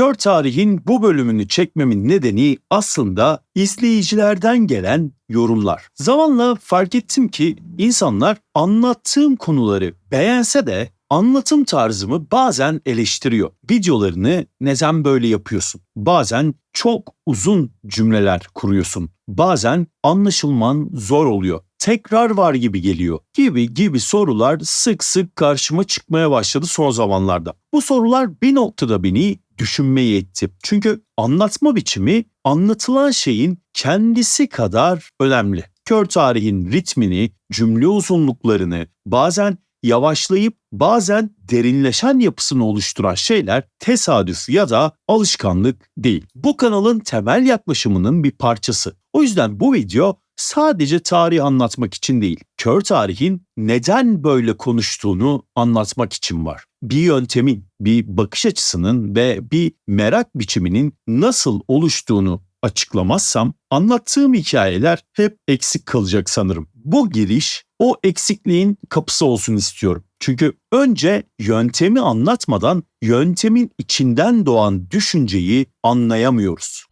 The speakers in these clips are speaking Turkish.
Kör Tarih'in bu bölümünü çekmemin nedeni aslında izleyicilerden gelen yorumlar. Zamanla fark ettim ki insanlar anlattığım konuları beğense de anlatım tarzımı bazen eleştiriyor. Videolarını neden böyle yapıyorsun? Bazen çok uzun cümleler kuruyorsun. Bazen anlaşılman zor oluyor. Tekrar var gibi geliyor gibi gibi sorular sık sık karşıma çıkmaya başladı son zamanlarda. Bu sorular bir noktada beni düşünmeye etti. Çünkü anlatma biçimi anlatılan şeyin kendisi kadar önemli. Kör tarihin ritmini, cümle uzunluklarını, bazen yavaşlayıp bazen derinleşen yapısını oluşturan şeyler tesadüf ya da alışkanlık değil. Bu kanalın temel yaklaşımının bir parçası. O yüzden bu video sadece tarih anlatmak için değil, kör tarihin neden böyle konuştuğunu anlatmak için var. Bir yöntemin, bir bakış açısının ve bir merak biçiminin nasıl oluştuğunu açıklamazsam anlattığım hikayeler hep eksik kalacak sanırım. Bu giriş o eksikliğin kapısı olsun istiyorum. Çünkü önce yöntemi anlatmadan yöntemin içinden doğan düşünceyi anlayamıyoruz.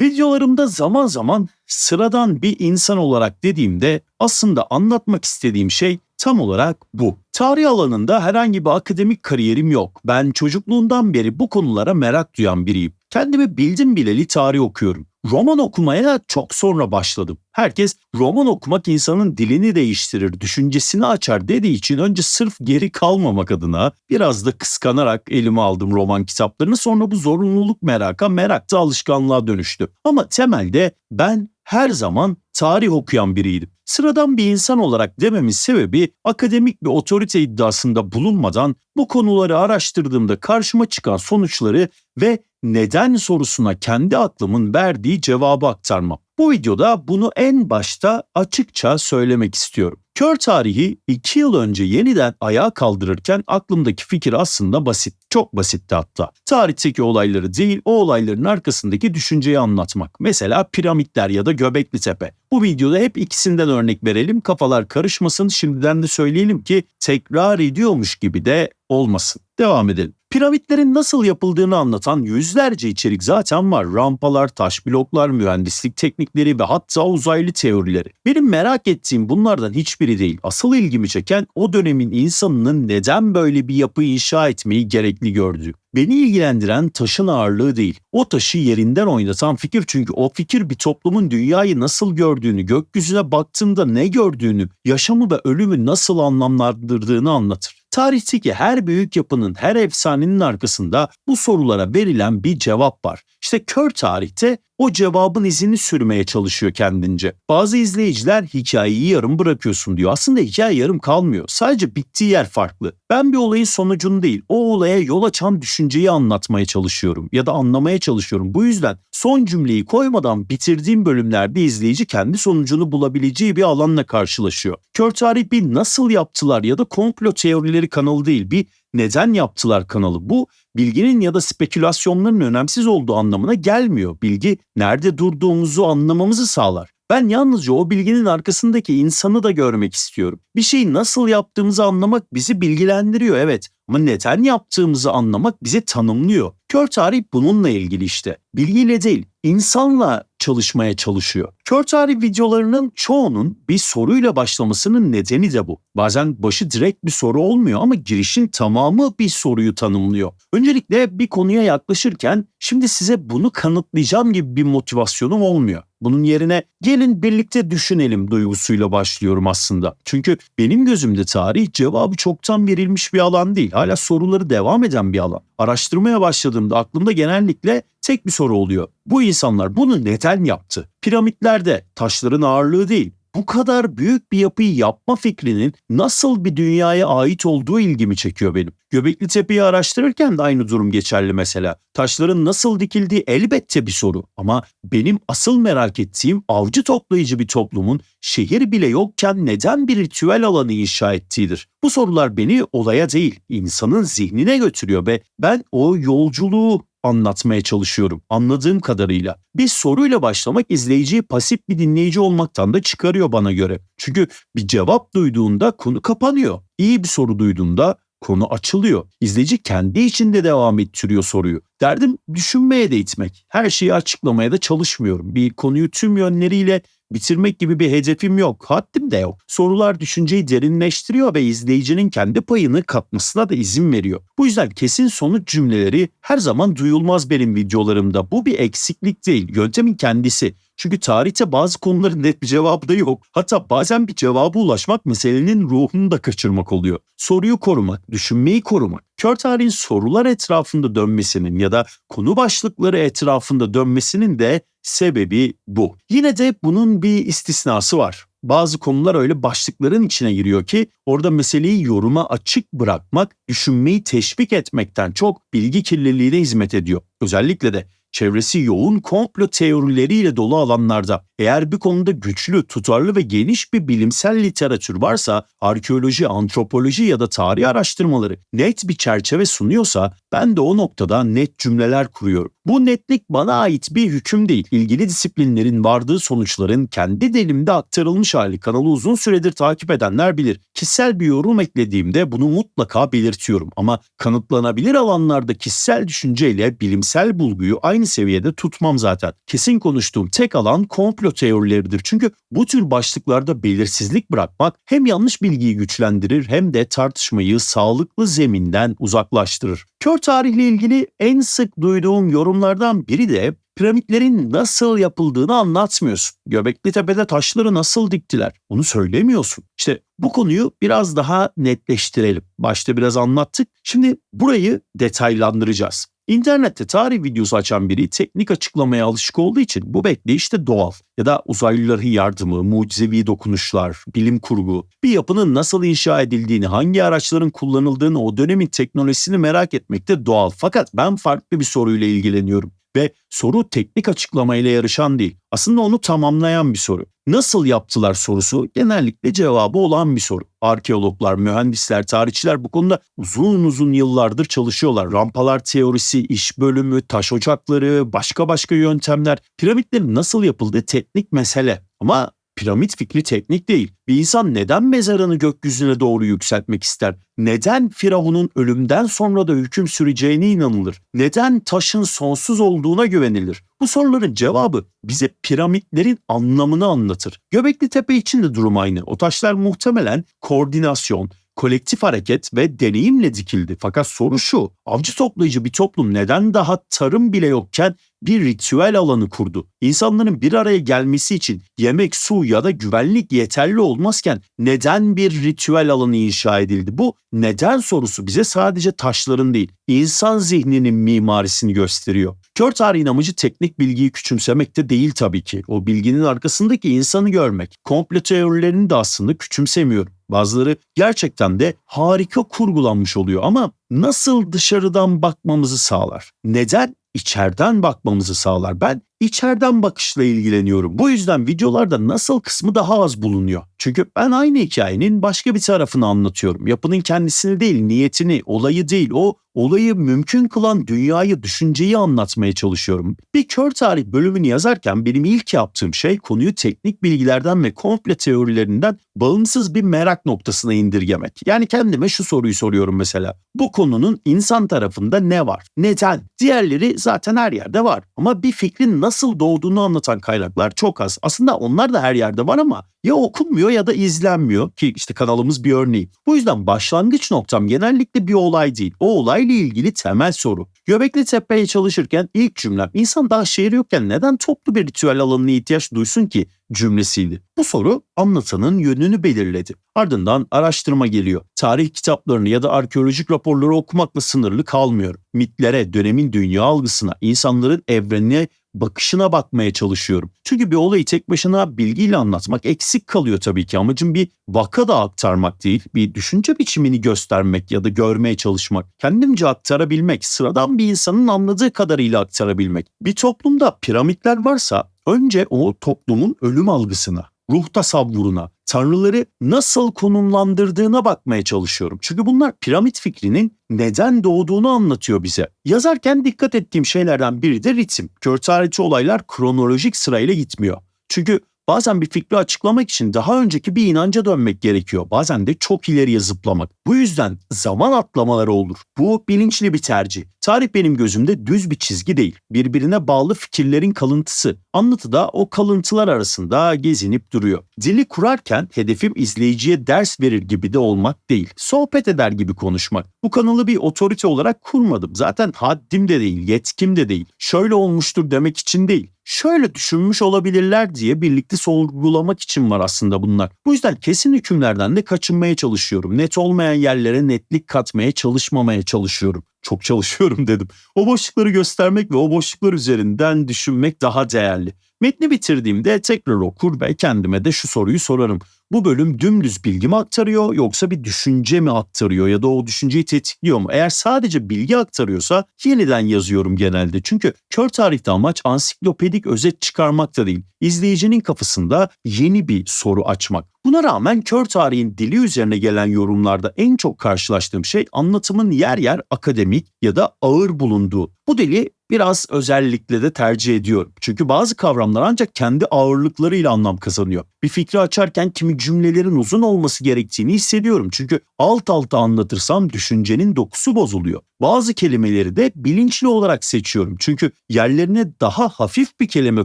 Videolarımda zaman zaman sıradan bir insan olarak dediğimde aslında anlatmak istediğim şey tam olarak bu. Tarih alanında herhangi bir akademik kariyerim yok. Ben çocukluğumdan beri bu konulara merak duyan biriyim. Kendimi bildim bileli tarih okuyorum. Roman okumaya çok sonra başladım. Herkes roman okumak insanın dilini değiştirir, düşüncesini açar dediği için önce sırf geri kalmamak adına biraz da kıskanarak elime aldım roman kitaplarını. Sonra bu zorunluluk meraka, merak da alışkanlığa dönüştü. Ama temelde ben her zaman tarih okuyan biriydim. Sıradan bir insan olarak dememin sebebi akademik bir otorite iddiasında bulunmadan bu konuları araştırdığımda karşıma çıkan sonuçları ve neden sorusuna kendi aklımın verdiği cevabı aktarmam. Bu videoda bunu en başta açıkça söylemek istiyorum. Kör tarihi 2 yıl önce yeniden ayağa kaldırırken aklımdaki fikir aslında basit. Çok basitti hatta. Tarihteki olayları değil o olayların arkasındaki düşünceyi anlatmak. Mesela piramitler ya da Göbekli Tepe. Bu videoda hep ikisinden örnek verelim. Kafalar karışmasın. Şimdiden de söyleyelim ki tekrar ediyormuş gibi de olmasın. Devam edelim. Piramitlerin nasıl yapıldığını anlatan yüzlerce içerik zaten var. Rampalar, taş bloklar, mühendislik teknikleri ve hatta uzaylı teorileri. Benim merak ettiğim bunlardan hiçbiri değil. Asıl ilgimi çeken o dönemin insanının neden böyle bir yapı inşa etmeyi gerekli gördüğü. Beni ilgilendiren taşın ağırlığı değil. O taşı yerinden oynatan fikir çünkü o fikir bir toplumun dünyayı nasıl gördüğünü, gökyüzüne baktığında ne gördüğünü, yaşamı ve ölümü nasıl anlamlandırdığını anlatır. Tarihteki her büyük yapının, her efsanenin arkasında bu sorulara verilen bir cevap var. İşte kör tarihte o cevabın izini sürmeye çalışıyor kendince. Bazı izleyiciler hikayeyi yarım bırakıyorsun diyor. Aslında hikaye yarım kalmıyor. Sadece bittiği yer farklı. Ben bir olayın sonucunu değil, o olaya yol açan düşünceyi anlatmaya çalışıyorum ya da anlamaya çalışıyorum. Bu yüzden son cümleyi koymadan bitirdiğim bölümlerde izleyici kendi sonucunu bulabileceği bir alanla karşılaşıyor. Kör tarih bir nasıl yaptılar ya da komplo teorileri kanalı değil, bir neden yaptılar kanalı. Bu bilginin ya da spekülasyonların önemsiz olduğu anlamına gelmiyor. Bilgi nerede durduğumuzu anlamamızı sağlar. Ben yalnızca o bilginin arkasındaki insanı da görmek istiyorum. Bir şeyi nasıl yaptığımızı anlamak bizi bilgilendiriyor evet ama neden yaptığımızı anlamak bizi tanımlıyor. Kör tarih bununla ilgili işte. Bilgiyle değil, insanla çalışmaya çalışıyor. Kör tarih videolarının çoğunun bir soruyla başlamasının nedeni de bu. Bazen başı direkt bir soru olmuyor ama girişin tamamı bir soruyu tanımlıyor. Öncelikle bir konuya yaklaşırken şimdi size bunu kanıtlayacağım gibi bir motivasyonum olmuyor. Bunun yerine gelin birlikte düşünelim duygusuyla başlıyorum aslında. Çünkü benim gözümde tarih cevabı çoktan verilmiş bir alan değil. Hala soruları devam eden bir alan. Araştırmaya başladığımda aklımda genellikle tek bir soru oluyor. Bu insanlar bunu neden yaptı? Piramitlerde taşların ağırlığı değil, bu kadar büyük bir yapıyı yapma fikrinin nasıl bir dünyaya ait olduğu ilgimi çekiyor benim. Göbekli Tepe'yi araştırırken de aynı durum geçerli mesela. Taşların nasıl dikildiği elbette bir soru ama benim asıl merak ettiğim avcı toplayıcı bir toplumun şehir bile yokken neden bir ritüel alanı inşa ettiğidir. Bu sorular beni olaya değil, insanın zihnine götürüyor ve ben o yolculuğu anlatmaya çalışıyorum anladığım kadarıyla. Bir soruyla başlamak izleyiciyi pasif bir dinleyici olmaktan da çıkarıyor bana göre. Çünkü bir cevap duyduğunda konu kapanıyor. İyi bir soru duyduğunda konu açılıyor. İzleyici kendi içinde devam ettiriyor soruyu. Derdim düşünmeye de itmek. Her şeyi açıklamaya da çalışmıyorum. Bir konuyu tüm yönleriyle bitirmek gibi bir hedefim yok. Haddim de yok. Sorular düşünceyi derinleştiriyor ve izleyicinin kendi payını katmasına da izin veriyor. Bu yüzden kesin sonuç cümleleri her zaman duyulmaz benim videolarımda. Bu bir eksiklik değil. Yöntemin kendisi. Çünkü tarihte bazı konuların net bir cevabı da yok. Hatta bazen bir cevaba ulaşmak meselenin ruhunu da kaçırmak oluyor. Soruyu korumak, düşünmeyi korumak. Kör tarihin sorular etrafında dönmesinin ya da konu başlıkları etrafında dönmesinin de sebebi bu. Yine de bunun bir istisnası var. Bazı konular öyle başlıkların içine giriyor ki orada meseleyi yoruma açık bırakmak, düşünmeyi teşvik etmekten çok bilgi kirliliğine hizmet ediyor. Özellikle de çevresi yoğun komplo teorileriyle dolu alanlarda eğer bir konuda güçlü, tutarlı ve geniş bir bilimsel literatür varsa, arkeoloji, antropoloji ya da tarih araştırmaları net bir çerçeve sunuyorsa ben de o noktada net cümleler kuruyorum. Bu netlik bana ait bir hüküm değil. İlgili disiplinlerin vardığı sonuçların kendi dilimde aktarılmış hali kanalı uzun süredir takip edenler bilir. Kişisel bir yorum eklediğimde bunu mutlaka belirtiyorum ama kanıtlanabilir alanlarda kişisel düşünceyle bilimsel bulguyu aynı seviyede tutmam zaten. Kesin konuştuğum tek alan komplo teorileridir. Çünkü bu tür başlıklarda belirsizlik bırakmak hem yanlış bilgiyi güçlendirir hem de tartışmayı sağlıklı zeminden uzaklaştırır. Kör tarihle ilgili en sık duyduğum yorumlardan biri de piramitlerin nasıl yapıldığını anlatmıyorsun. Göbekli Tepe'de taşları nasıl diktiler? Onu söylemiyorsun. İşte bu konuyu biraz daha netleştirelim. Başta biraz anlattık. Şimdi burayı detaylandıracağız. İnternette tarih videosu açan biri teknik açıklamaya alışık olduğu için bu bekleyiş de doğal. Ya da uzaylıların yardımı, mucizevi dokunuşlar, bilim kurgu, bir yapının nasıl inşa edildiğini, hangi araçların kullanıldığını, o dönemin teknolojisini merak etmek de doğal. Fakat ben farklı bir soruyla ilgileniyorum. Ve soru teknik açıklamayla yarışan değil. Aslında onu tamamlayan bir soru. Nasıl yaptılar sorusu genellikle cevabı olan bir soru. Arkeologlar, mühendisler, tarihçiler bu konuda uzun uzun yıllardır çalışıyorlar. Rampalar teorisi, iş bölümü, taş ocakları, başka başka yöntemler. Piramitlerin nasıl yapıldığı teknik mesele. Ama piramit fikri teknik değil. Bir insan neden mezarını gökyüzüne doğru yükseltmek ister? Neden Firavun'un ölümden sonra da hüküm süreceğine inanılır? Neden taşın sonsuz olduğuna güvenilir? Bu soruların cevabı bize piramitlerin anlamını anlatır. Göbekli Tepe için de durum aynı. O taşlar muhtemelen koordinasyon, kolektif hareket ve deneyimle dikildi. Fakat soru şu, avcı toplayıcı bir toplum neden daha tarım bile yokken bir ritüel alanı kurdu? İnsanların bir araya gelmesi için yemek, su ya da güvenlik yeterli olmazken neden bir ritüel alanı inşa edildi? Bu neden sorusu bize sadece taşların değil, insan zihninin mimarisini gösteriyor. Kör tarihin amacı teknik bilgiyi küçümsemek de değil tabii ki. O bilginin arkasındaki insanı görmek. Komplo teorilerini de aslında küçümsemiyorum. Bazıları gerçekten de harika kurgulanmış oluyor ama nasıl dışarıdan bakmamızı sağlar? Neden içeriden bakmamızı sağlar? Ben içeriden bakışla ilgileniyorum. Bu yüzden videolarda nasıl kısmı daha az bulunuyor. Çünkü ben aynı hikayenin başka bir tarafını anlatıyorum. Yapının kendisini değil, niyetini, olayı değil, o olayı mümkün kılan dünyayı, düşünceyi anlatmaya çalışıyorum. Bir kör tarih bölümünü yazarken benim ilk yaptığım şey konuyu teknik bilgilerden ve komple teorilerinden bağımsız bir merak noktasına indirgemek. Yani kendime şu soruyu soruyorum mesela. Bu konunun insan tarafında ne var? Neden? Diğerleri zaten her yerde var. Ama bir fikrin nasıl doğduğunu anlatan kaynaklar çok az. Aslında onlar da her yerde var ama ya okunmuyor ya da izlenmiyor ki işte kanalımız bir örneği. Bu yüzden başlangıç noktam genellikle bir olay değil. O olayla ilgili temel soru. Göbekli Tepe'ye çalışırken ilk cümlem insan daha şehir yokken neden toplu bir ritüel alanına ihtiyaç duysun ki cümlesiydi. Bu soru anlatanın yönünü belirledi. Ardından araştırma geliyor. Tarih kitaplarını ya da arkeolojik raporları okumakla sınırlı kalmıyorum. Mitlere, dönemin dünya algısına, insanların evrenine bakışına bakmaya çalışıyorum. Çünkü bir olayı tek başına bilgiyle anlatmak eksik kalıyor tabii ki. Amacım bir vaka da aktarmak değil, bir düşünce biçimini göstermek ya da görmeye çalışmak. Kendimce aktarabilmek, sıradan bir insanın anladığı kadarıyla aktarabilmek. Bir toplumda piramitler varsa önce o toplumun ölüm algısına, ruh tasavvuruna, tanrıları nasıl konumlandırdığına bakmaya çalışıyorum. Çünkü bunlar piramit fikrinin neden doğduğunu anlatıyor bize. Yazarken dikkat ettiğim şeylerden biri de ritim. Kör tarihçi olaylar kronolojik sırayla gitmiyor. Çünkü Bazen bir fikri açıklamak için daha önceki bir inanca dönmek gerekiyor. Bazen de çok ileriye zıplamak. Bu yüzden zaman atlamaları olur. Bu bilinçli bir tercih. Tarih benim gözümde düz bir çizgi değil. Birbirine bağlı fikirlerin kalıntısı. Anlatıda o kalıntılar arasında gezinip duruyor. Dili kurarken hedefim izleyiciye ders verir gibi de olmak değil. Sohbet eder gibi konuşmak. Bu kanalı bir otorite olarak kurmadım. Zaten haddim de değil, yetkim de değil. Şöyle olmuştur demek için değil şöyle düşünmüş olabilirler diye birlikte sorgulamak için var aslında bunlar. Bu yüzden kesin hükümlerden de kaçınmaya çalışıyorum. Net olmayan yerlere netlik katmaya çalışmamaya çalışıyorum. Çok çalışıyorum dedim. O boşlukları göstermek ve o boşluklar üzerinden düşünmek daha değerli. Metni bitirdiğimde tekrar okur ve kendime de şu soruyu sorarım. Bu bölüm dümdüz bilgi mi aktarıyor yoksa bir düşünce mi aktarıyor ya da o düşünceyi tetikliyor mu? Eğer sadece bilgi aktarıyorsa yeniden yazıyorum genelde. Çünkü kör tarihte amaç ansiklopedik özet çıkarmak da değil. İzleyicinin kafasında yeni bir soru açmak. Buna rağmen kör tarihin dili üzerine gelen yorumlarda en çok karşılaştığım şey anlatımın yer yer akademik ya da ağır bulunduğu. Bu dili biraz özellikle de tercih ediyorum. Çünkü bazı kavramlar ancak kendi ağırlıklarıyla anlam kazanıyor. Bir fikri açarken kimi cümlelerin uzun olması gerektiğini hissediyorum. Çünkü alt alta anlatırsam düşüncenin dokusu bozuluyor. Bazı kelimeleri de bilinçli olarak seçiyorum. Çünkü yerlerine daha hafif bir kelime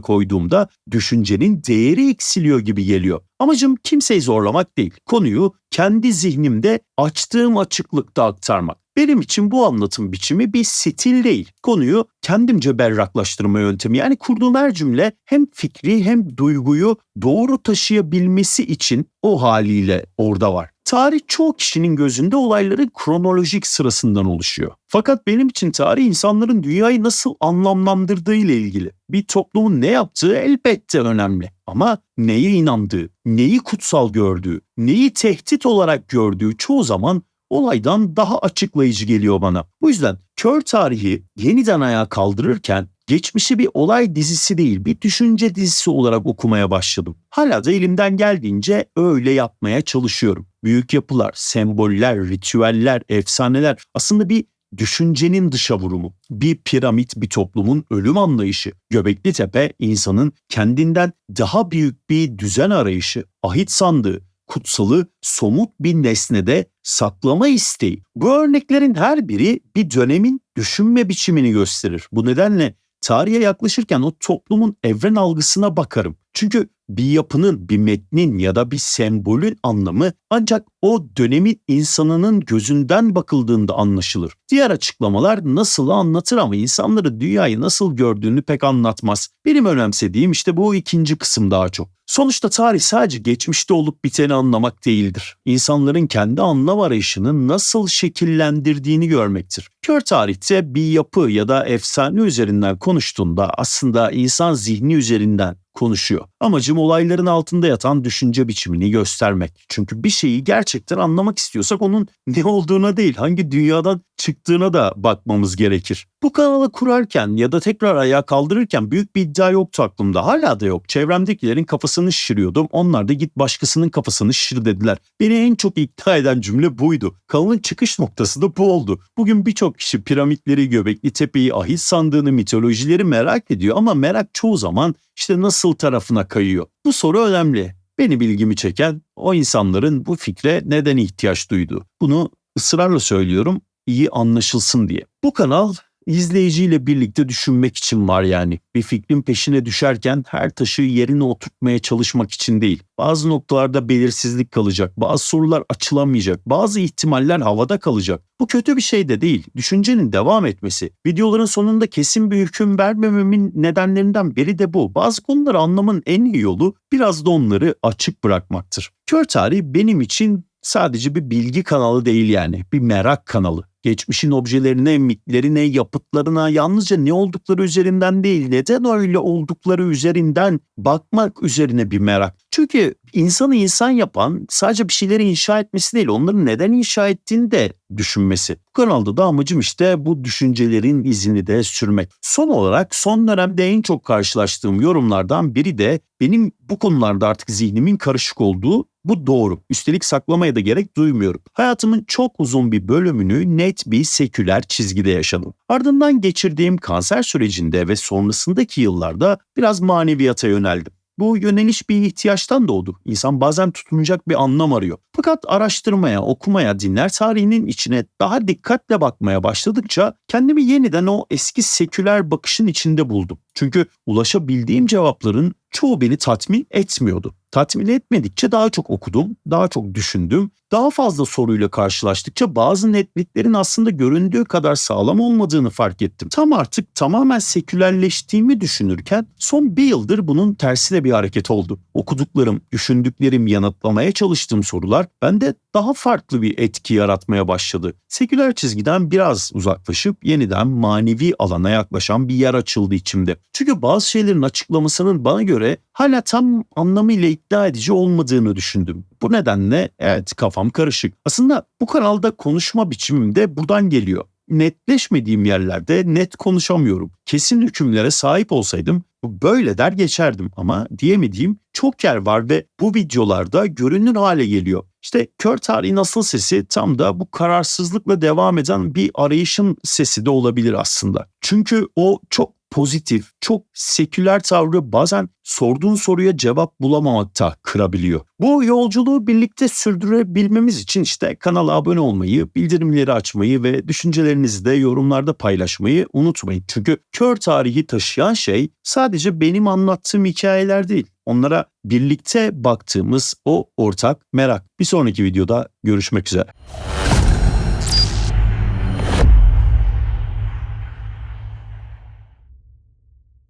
koyduğumda düşüncenin değeri eksiliyor gibi geliyor. Amacım kimseyi zorlamak değil. Konuyu kendi zihnimde açtığım açıklıkta aktarmak. Benim için bu anlatım biçimi bir stil değil. Konuyu kendimce berraklaştırma yöntemi. Yani kurduğum her cümle hem fikri hem duyguyu doğru taşıyabilmesi için o haliyle orada var. Tarih çoğu kişinin gözünde olayların kronolojik sırasından oluşuyor. Fakat benim için tarih insanların dünyayı nasıl anlamlandırdığı ile ilgili. Bir toplumun ne yaptığı elbette önemli. Ama neye inandığı, neyi kutsal gördüğü, neyi tehdit olarak gördüğü çoğu zaman olaydan daha açıklayıcı geliyor bana. Bu yüzden kör tarihi yeniden ayağa kaldırırken geçmişi bir olay dizisi değil bir düşünce dizisi olarak okumaya başladım. Hala da elimden geldiğince öyle yapmaya çalışıyorum. Büyük yapılar, semboller, ritüeller, efsaneler aslında bir düşüncenin dışa vurumu. Bir piramit bir toplumun ölüm anlayışı. Göbekli Tepe insanın kendinden daha büyük bir düzen arayışı. Ahit sandığı, kutsalı somut bir nesnede saklama isteği. Bu örneklerin her biri bir dönemin düşünme biçimini gösterir. Bu nedenle tarihe yaklaşırken o toplumun evren algısına bakarım. Çünkü bir yapının, bir metnin ya da bir sembolün anlamı ancak o dönemin insanının gözünden bakıldığında anlaşılır. Diğer açıklamalar nasıl anlatır ama insanları dünyayı nasıl gördüğünü pek anlatmaz. Benim önemsediğim işte bu ikinci kısım daha çok. Sonuçta tarih sadece geçmişte olup biteni anlamak değildir. İnsanların kendi anlam arayışını nasıl şekillendirdiğini görmektir. Kör tarihte bir yapı ya da efsane üzerinden konuştuğunda aslında insan zihni üzerinden konuşuyor. Amacım olayların altında yatan düşünce biçimini göstermek. Çünkü bir şeyi gerçekten anlamak istiyorsak onun ne olduğuna değil, hangi dünyadan çıktığına da bakmamız gerekir. Bu kanalı kurarken ya da tekrar ayağa kaldırırken büyük bir iddia yoktu aklımda. Hala da yok. Çevremdekilerin kafasını şişiriyordum. Onlar da git başkasının kafasını şişir dediler. Beni en çok ikna eden cümle buydu. Kanalın çıkış noktası da bu oldu. Bugün birçok kişi piramitleri, Göbekli Tepe'yi, ahit sandığını, mitolojileri merak ediyor ama merak çoğu zaman işte nasıl tarafına kayıyor. Bu soru önemli. Beni bilgimi çeken o insanların bu fikre neden ihtiyaç duyduğu. Bunu ısrarla söylüyorum iyi anlaşılsın diye. Bu kanal izleyiciyle birlikte düşünmek için var yani. Bir fikrin peşine düşerken her taşı yerine oturtmaya çalışmak için değil. Bazı noktalarda belirsizlik kalacak, bazı sorular açılamayacak, bazı ihtimaller havada kalacak. Bu kötü bir şey de değil. Düşüncenin devam etmesi. Videoların sonunda kesin bir hüküm vermememin nedenlerinden biri de bu. Bazı konuları anlamın en iyi yolu biraz da onları açık bırakmaktır. Kör tarih benim için sadece bir bilgi kanalı değil yani. Bir merak kanalı geçmişin objelerine, mitlerine, yapıtlarına yalnızca ne oldukları üzerinden değil, neden öyle oldukları üzerinden bakmak üzerine bir merak. Çünkü insanı insan yapan sadece bir şeyleri inşa etmesi değil, onları neden inşa ettiğini de düşünmesi. Bu kanalda da amacım işte bu düşüncelerin izini de sürmek. Son olarak son dönemde en çok karşılaştığım yorumlardan biri de benim bu konularda artık zihnimin karışık olduğu bu doğru. Üstelik saklamaya da gerek duymuyorum. Hayatımın çok uzun bir bölümünü net bir seküler çizgide yaşadım. Ardından geçirdiğim kanser sürecinde ve sonrasındaki yıllarda biraz maneviyata yöneldim. Bu yöneliş bir ihtiyaçtan doğdu. İnsan bazen tutunacak bir anlam arıyor. Fakat araştırmaya, okumaya, dinler tarihinin içine daha dikkatle bakmaya başladıkça kendimi yeniden o eski seküler bakışın içinde buldum. Çünkü ulaşabildiğim cevapların çoğu beni tatmin etmiyordu. Tatmin etmedikçe daha çok okudum, daha çok düşündüm. Daha fazla soruyla karşılaştıkça bazı netliklerin aslında göründüğü kadar sağlam olmadığını fark ettim. Tam artık tamamen sekülerleştiğimi düşünürken son bir yıldır bunun tersine bir hareket oldu. Okuduklarım, düşündüklerim, yanıtlamaya çalıştığım sorular bende daha farklı bir etki yaratmaya başladı. Seküler çizgiden biraz uzaklaşıp yeniden manevi alana yaklaşan bir yer açıldı içimde. Çünkü bazı şeylerin açıklamasının bana göre hala tam anlamıyla ikna edici olmadığını düşündüm. Bu nedenle evet kafam karışık. Aslında bu kanalda konuşma biçimim de buradan geliyor. Netleşmediğim yerlerde net konuşamıyorum. Kesin hükümlere sahip olsaydım böyle der geçerdim ama diyemediğim çok yer var ve bu videolarda görünür hale geliyor. İşte kör tarihin asıl sesi tam da bu kararsızlıkla devam eden bir arayışın sesi de olabilir aslında. Çünkü o çok pozitif, çok seküler tavrı bazen sorduğun soruya cevap bulamamakta kırabiliyor. Bu yolculuğu birlikte sürdürebilmemiz için işte kanala abone olmayı, bildirimleri açmayı ve düşüncelerinizi de yorumlarda paylaşmayı unutmayın. Çünkü kör tarihi taşıyan şey sadece benim anlattığım hikayeler değil. Onlara birlikte baktığımız o ortak merak. Bir sonraki videoda görüşmek üzere.